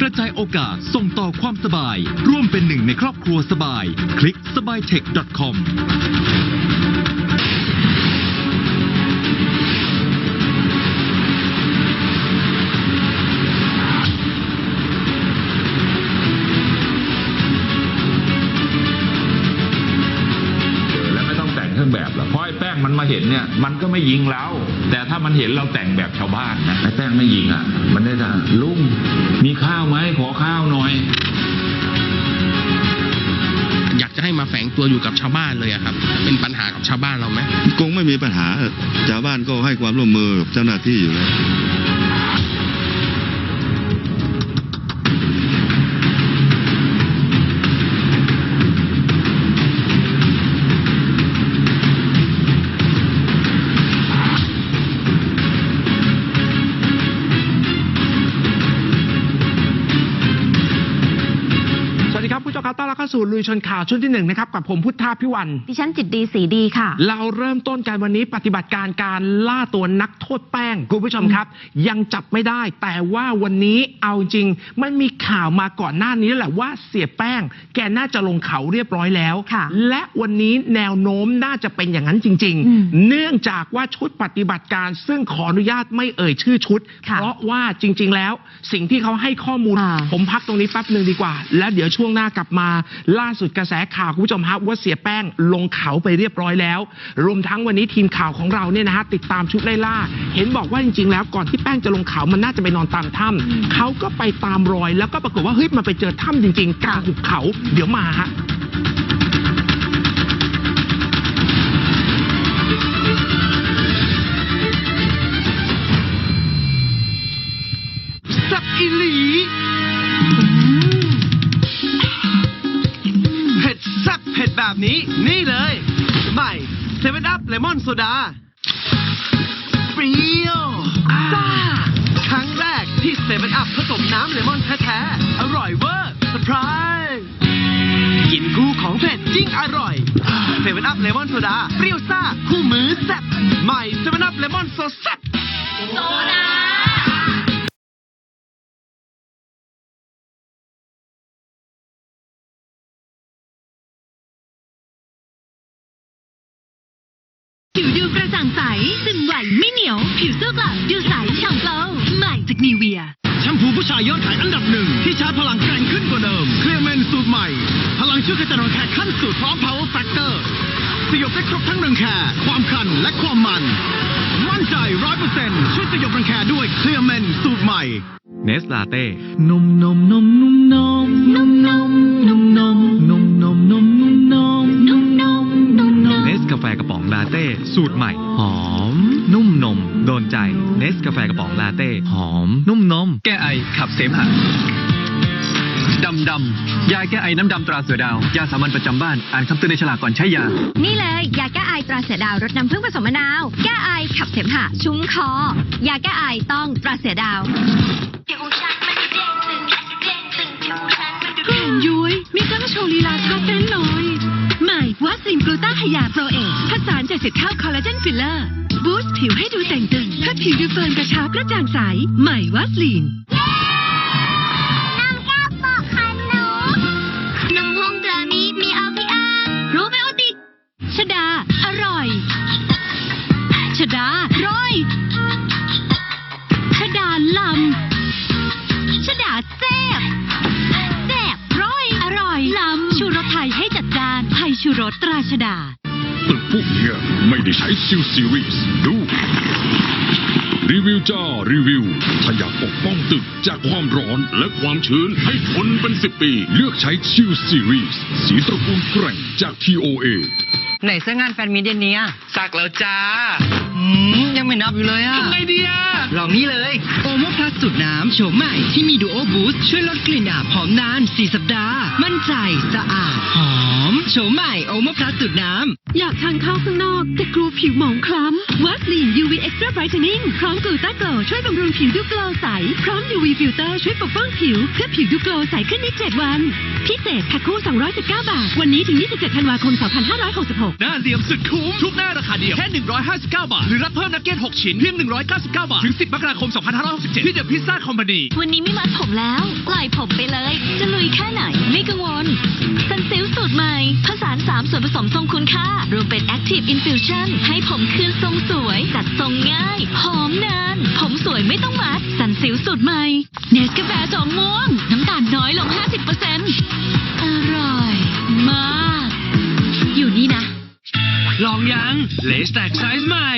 กระจายโอกาสส่งต่อความสบาย ร่วมเป็นหนึ่งในครอบครัวสบาย คลิกสบายเทค .com มันมาเห็นเนี่ย มันก็ไม่ยิงเรา แต่ถ้ามันเห็นเราแต่งแบบชาวบ้านนะไอ้แป้งไม่ยิงอะ มันได้แต่ลุงมีข้าวไหมขอข้าวหน่อย อยากจะให้มาแฝงตัวอยู่กับชาวบ้านเลยอะครับ เป็นปัญหากับชาวบ้านเราไหมคงไม่มีปัญหาชาวบ้านก็ให้ความร่วมมือกับเจ้าหน้าที่อยู่แล้ว สู่ลุยชนข่าวชุดที่หนึ่งนะครับกับผมพุทธาพิวันดิฉันจิตดีสีดีค่ะ เราเริ่มต้นกันวันนี้ปฏิบัติการการล่าตัวนักโทษแป้งคุณผู้ชมครับ ยังจับไม่ได้ แต่ว่าวันนี้เอาจริง มันมีข่าวมาก่อนหน้านี้แหละว่าเสียแป้ง แกน่าจะลงเขาเรียบร้อยแล้วค่ะและวันนี้แนวโน้มน่าจะเป็นอย่างนั้นจริงอืมๆเนื่องจากว่าชุดปฏิบัติการซึ่งขออนุญาตไม่เอ่ยชื่อชุดค่ะเพราะว่าจริง ๆ แล้วสิ่งที่เขาให้ข้อมูลอ่าผมพักตรงนี้แป๊บหนึ่งดีกว่า แล้วเดี๋ยวช่วงหน้ากลับมาล่าสุดกระแสข่าวคุณผู้ชมฮะว่าเสียแป้งลงเขาไปเรียบร้อยแล้ว รวมทั้งวันนี้ทีมข่าวของเราเนี่ยนะฮะติดตามชุดไล่ล่า เห็นบอกว่าจริง ๆ แล้วก่อนที่แป้งจะลงเขามันน่าจะไปนอนตามถ้ำเขาก็ไปตามรอย แล้วก็ปรากฏว่าเฮ้ยมันไปเจอถ้ำจริงๆกลางหุบเขาเดี๋ยวมาฮะสับอีลี แบบนี้นี่เลย ใหม่เซเว่นอัพเลมอนโซดาเปรี้ยวซ่าครั้งแรกที่เซเว่นอัพผสมน้ำเลมอนแท้ๆ อร่อยเวอร์เซอร์ไพรส์กินคู่ของเผ็ดยิ่งอร่อยเซเว่นอัพเลมอนโซดาเปรี้ยวซ่าคู่มือแซ่บใหม่เซเว่นอัพเลมอนโซแซ่ ผิวดูกระจ่างใส ซึมไหวไม่เหนียว ผิวสู้กลับดูใสฉ่ำโกลว์ใหม่จากนีเวีย แชมพูผู้ชายยอดขายอันดับหนึ่ง ที่ชาร์จพลังแกร่งขึ้นกว่าเดิม เคลียร์เมนสูตรใหม่ พลังช่วยกระจายรังแคขั้นสุดพร้อม power factor สยบได้ครบทั้งรังแคความคันและความมัน มั่นใจร้อยเปอร์เซ็นต์ช่วยสยบรังแคด้วยเคลียร์เมนสูตรใหม่เนสลาเต้นมนมนมนมนมนมนมาแฟกระป๋องลาเต้ สูตรใหม่ หอม นุ่มนม โดนใจเนสกาแฟกระป๋องลาเต้ หอม นุ่มนม แก้ไอขับเสมหะดำดำยาแก้ไอน้ำดำตราเสือดาว ยาสามัญประจำบ้าน อ่านคำเตือนในฉลากก่อนใช้ยา นี่เลยยาแก้ไอตราเสือดาวรสน้ำผึ้งผสมมะนาว แก้ไอขับเสมหะชุ่มคอ ยาแก้ไอต้องตราเสือดาวแขนย้วยมีกล้องโชว์ลีลาท่าเต้นหน่อยใหม่ วัสลินกลูต้าไฮยาโปรเอทผสานจากเศษข้าวคอลลาเจนฟิลเลอร์ บูสต์ผิวให้ดูแต่งตึงเพื่อผิวดูเฟิร์มกระชับกระจ่างใส ใหม่วัสลินน้ำแก้วปอกคันหนูน้ำพงเจอนี้มีเอาพี่อารู้ไหมว่าติดชดา อร่อย ชดา ชูรสตราชดา ตึกพวกเนี้ยไม่ได้ใช้ซิลซีรีส์ดู รีวิวจ้ารีวิว ถ้าอยากปกป้องตึกจากความร้อนและความชื้นให้ทนเป็นสิบปี เลือกใช้ชิลซีรีส์สีตระกูลแกร่งจาก TOA ไหนเสื้องานแฟนมิตรเย็นนี้อะสักแล้วจ้าอืมยังไม่นับอยู่เลยอะทำไงดีอะลองนี้เลย โอโมพลัสสูตรน้ำโฉมใหม่ที่มีดูโอบูสช่วยลดกลิ่นอับหอมนาน 4 สัปดาห์มั่น ใจสะอาดหอมโฉมใหม่โอโมพลัสสูตรน้ำ อยากทานข้าวข้างนอก แต่กลัวผิวหมองคล้ำวัสลีน UV Extra Brightening พร้อมกลูต้าโกลช่วยบำรุงผิวดูโกลใส พร้อม UV Filter ช่วยปกป้องผิวเพื่อผิวดูโกลใสขึ้นใน7วัน พิเศษแพ็คคู่ 219 บาท วันนี้ถึง 27 ธันวาคม 2566 หน้าเหลี่ยมสุดคุ้ม ทุกหน้าราคาเดียวแค่ 159 บาท หรือรับเพิ่มนักเก็ต 6 ชิ้นเพียง 199 บาท ถึง 10 มกราคม 2567 ที่เดอะพิซซ่าคอมพานีวันนี้ไม่มัดผมแล้วปล่อยผมไปเลย จะลุยแค่ไหนไม่กังวลซันซิลสูตรใหม่ ผสาน3ส่วนผสมทรงคุณค่ารวมเป็น Active Infusion ให้ผมคืนทรงสวย จัดทรงง่าย หอมนาน ผมสวยไม่ต้องมัดซันซิลสูตรใหม่เนสกาแฟจอมม่วง น้ำตาลน้อยลง 50%อร่อย มาก อยู่นี่นะ ลองยังเลสแตกไซส์ใหม่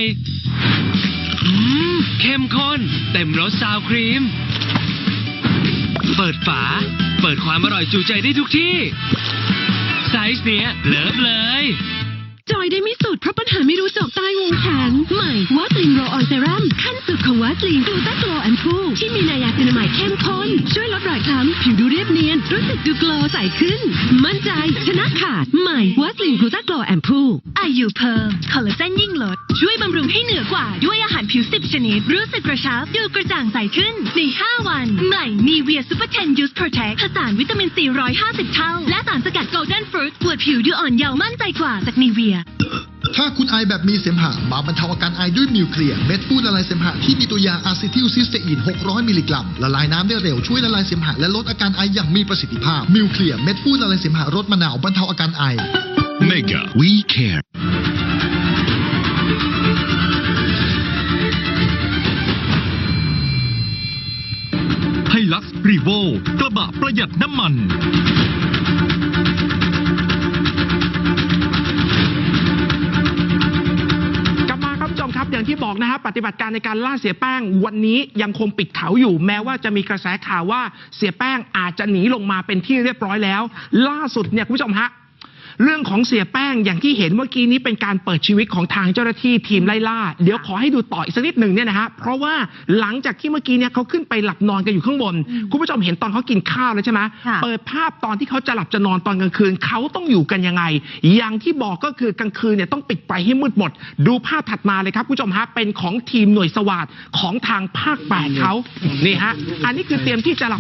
เข้มข้น เต็มรสซาวครีม เปิดฝา เปิดความอร่อยจูใจได้ทุกที่ ไซส์เนี้ยเลิฟเลย จอยได้ไม่สุดเพราะปัญหาไม่รู้จบใต้วงแขนใหม่วัสลินโรออยเซรั่มขั้น สุดของวัสลินกลูตาโกลแอนพูที่มีนายาซินามายเข้มข้น ช่วยลดรอยคล้ำผิวดูเรียบเนียน รู้สึกดูโกลใสขึ้น มั่นใจ ชนะขาด ใหม่วัสลินกลูตาโกลแอนพูอายุเพิ่มคอลลาเจนยิ่งลด ช่วยบำรุงให้เหนือกว่า ด้วยอาหารผิว 10 ชนิด รู้สึกกระชับดูกระจ่างใสขึ้นใน5วัน ใหม่นีเวียซูเปอร์เทนยูสโปรเทคผสานวิตามินซี150 เท่า และสารสกัดโกลเด้นฟรุตปวดผิวดูอ่อนเยาว์มั่นใจกว่าจากนีเวีย ถ้าคุณไอแบบมีเสมหะมาบรรเทาอาการไอด้วยมิวเคลียร์เม็ดฟูดละลายเสมหะที่มีตัวยาอะซิทิลซิสเตอีน 600 มิลลิกรัม ละลายน้ำได้เร็วช่วยละลายเสมหะและลดอาการไออย่างมีประสิทธิภาพมิวเคลียร์เม็ดฟูดละลายเสมหะรสมะนาวบรรเทาอาการไอ Mega We Care ไฮลักซ์รีโวกระบะประหยัดน้ำมัน บอกนะครับอกนะฮะปฏิบัติการในการล่าเสียแป้งวันนี้ยังคงปิดเขาอยู่ แม้ว่าจะมีกระแสข่าวว่าเสียแป้งอาจจะหนีลงมาเป็นที่เรียบร้อยแล้ว ล่าสุดเนี่ยคุณผู้ชมฮะ เรื่องของเสียแป้งอย่างที่เห็นเมื่อกี้นี้เป็นการเปิดชีวิตของทางเจ้าหน้าที่ทีมไล่ล่า เดี๋ยวขอให้ดูต่ออีกสักนิดหนึ่งเนี่ยนะฮะเพราะว่าหลังจากที่เมื่อกี้เนี่ยเขาขึ้นไปหลับนอนกันอยู่ข้างบน คุณผู้ชมเห็นตอนเขากินข้าวแล้วใช่ไหมค่ะเปิดภาพตอนที่เขาจะหลับจะนอนตอนกลางคืนเขาต้องอยู่กันยังไง อย่างที่บอกก็คือกลางคืนเนี่ยต้องปิดไฟให้มืดหมด ดูภาพถัดมาเลยครับคุณผู้ชมฮะเป็นของทีมหน่วยสวัสดของทางภาคแปดเขานี่ฮะอันนี้คือเตรียมที่จะหลับ